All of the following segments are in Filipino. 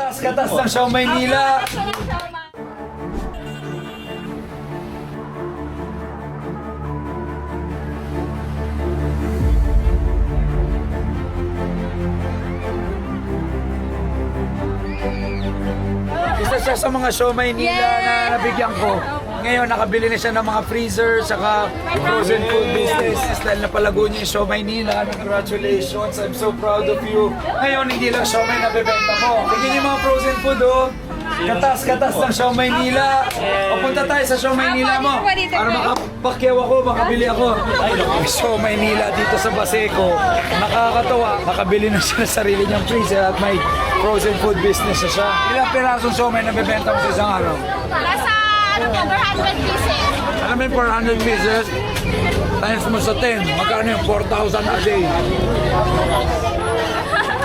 Katas-katas ng Show Maynila. Isa siya sa mga Show Maynila na nabigyan ko. Ngayon, nakabili na siya ng mga freezer, saka frozen food business. Dahil napalago niya yung Show Maynila. Congratulations, I'm so proud of you. Ngayon, hindi lang Show May nabibenta mo. Tingnan niyo mga frozen food, oh. Katas-katas ng Show Maynila. Papunta tayo sa Show Maynila mo. Para makapakyaw ako, makabili ako. Show Maynila dito sa Baseco. Nakakatawa. Nakabili na siya ng sarili niyang freezer at may frozen food business na siya. Ilang pirasong Show May nabibenta mo sa isang araw? Nasa ano po, 400 pieces. Alam mo yung 400 pieces, times mo sa 10, magkano yung 4,000 a day?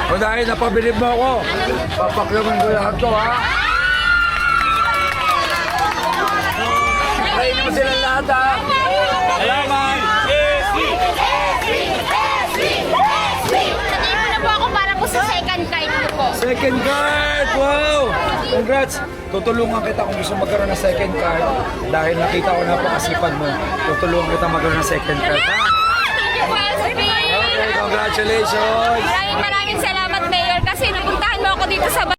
O dahil napabilib mo ako, papaklaman ko lahat to ha. Kainin mo sila lahat ha. Salamat. Second card! Wow! Congrats! Tutulungan kita kung gusto magkaroon ng second card dahil nakita ko napakasipan mo. Tutulungan kita magkaroon ng second card ha. Thank you SB! Okay, congratulations! Maraming maraming salamat, Mayor, kasi napuntahan mo ako dito sa